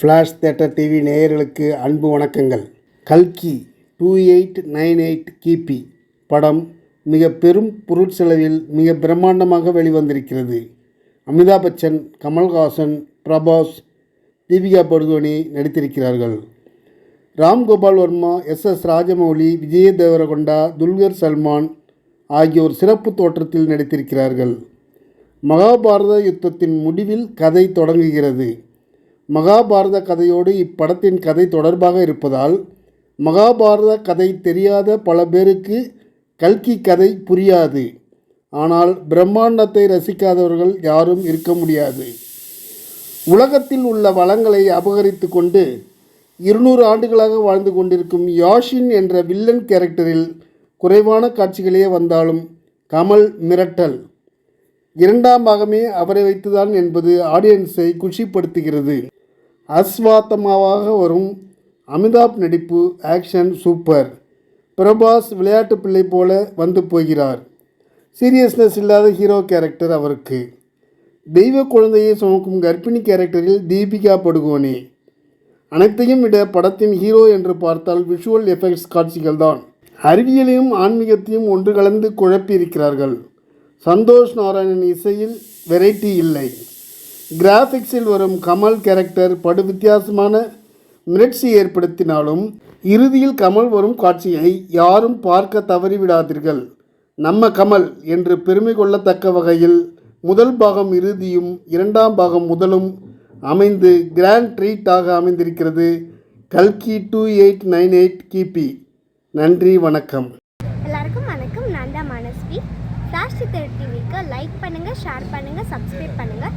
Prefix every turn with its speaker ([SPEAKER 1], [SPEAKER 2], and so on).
[SPEAKER 1] Flash theatre TV நேயர்களுக்கு அன்பு வணக்கங்கள். கல்கி டூ எயிட் நைன் எயிட் கிபி படம் மிக பெரும் பொருட்செலவில் மிக பிரம்மாண்டமாக வெளிவந்திருக்கிறது. அமிதாப் பச்சன் கமல்ஹாசன் பிரபாஸ் தீபிகா படுகோனி நடித்திருக்கிறார்கள். ராம் கோபால் வர்மா எஸ் எஸ் ராஜமௌலி விஜய தேவரகொண்டா துல்கர் சல்மான் ஆகியோர் சிறப்பு தோற்றத்தில் நடித்திருக்கிறார்கள். மகாபாரத யுத்தத்தின் முடிவில் கதை தொடங்குகிறது. மகாபாரத கதையோடு இப்படத்தின் கதை தொடர்பாக இருப்பதால் மகாபாரத கதை தெரியாத பல பேருக்கு கல்கி கதை புரியாது. ஆனால் பிரம்மாண்டத்தை ரசிக்காதவர்கள் யாரும் இருக்க முடியாது. உலகத்தில் உள்ள வளங்களை அபகரித்து கொண்டு இருநூறு ஆண்டுகளாக வாழ்ந்து கொண்டிருக்கும் யாஷின் என்ற வில்லன் கேரக்டரில் குறைவான காட்சிகளே வந்தாலும் கமல் மிரட்டல். இரண்டாம் பாகமே அவரை வைத்துதான் என்பது ஆடியன்ஸை குஷிப்படுத்துகிறது. அஸ்வாத்தமாவாக வரும். அமிதாப் நடிப்பு ஆக்ஷன் சூப்பர் பிரபாஸ் விளையாட்டு பிள்ளை போல வந்து போகிறார். சீரியஸ்னஸ் இல்லாத ஹீரோ கேரக்டர் அவருக்கு. தெய்வ குழந்தையை சுமக்கும் கர்ப்பிணி கேரக்டரில் தீபிகா படுகோனே. அனைத்தையும் விட படத்தின் ஹீரோ என்று பார்த்தால் விஷுவல் எஃபெக்ட்ஸ் காட்சிகள் தான் அறிவியலையும் ஆன்மீகத்தையும் ஒன்று கலந்து குழப்பியிருக்கிறார்கள். சந்தோஷ் நாராயணன் இசையில் வெரைட்டி இல்லை. கிராஃபிக்ஸில் வரும் கமல் கேரக்டர் படு வித்தியாசமான மிரட்சி ஏற்படுத்தினாலும் இறுதியில் கமல் வரும் காட்சியை யாரும் பார்க்க தவறிவிடாதீர்கள். நம்ம கமல் என்று பெருமை கொள்ளத்தக்க வகையில் முதல் பாகம் இறுதியும் இரண்டாம் பாகம் முதலும் அமைந்து கிராண்ட் ட்ரீட்டாக அமைந்திருக்கிறது. கல்கி டூ எயிட் நைன் எயிட் கிபி நன்றி வணக்கம்.
[SPEAKER 2] எல்லாருக்கும் வணக்கம். நான் தான் மனஸ்வி. ஃப்ளாஷ் டிவிக்கு லைக் பண்ணுங்கள் ஷேர் பண்ணுங்கள் சப்ஸ்கிரைப் பண்ணுங்கள்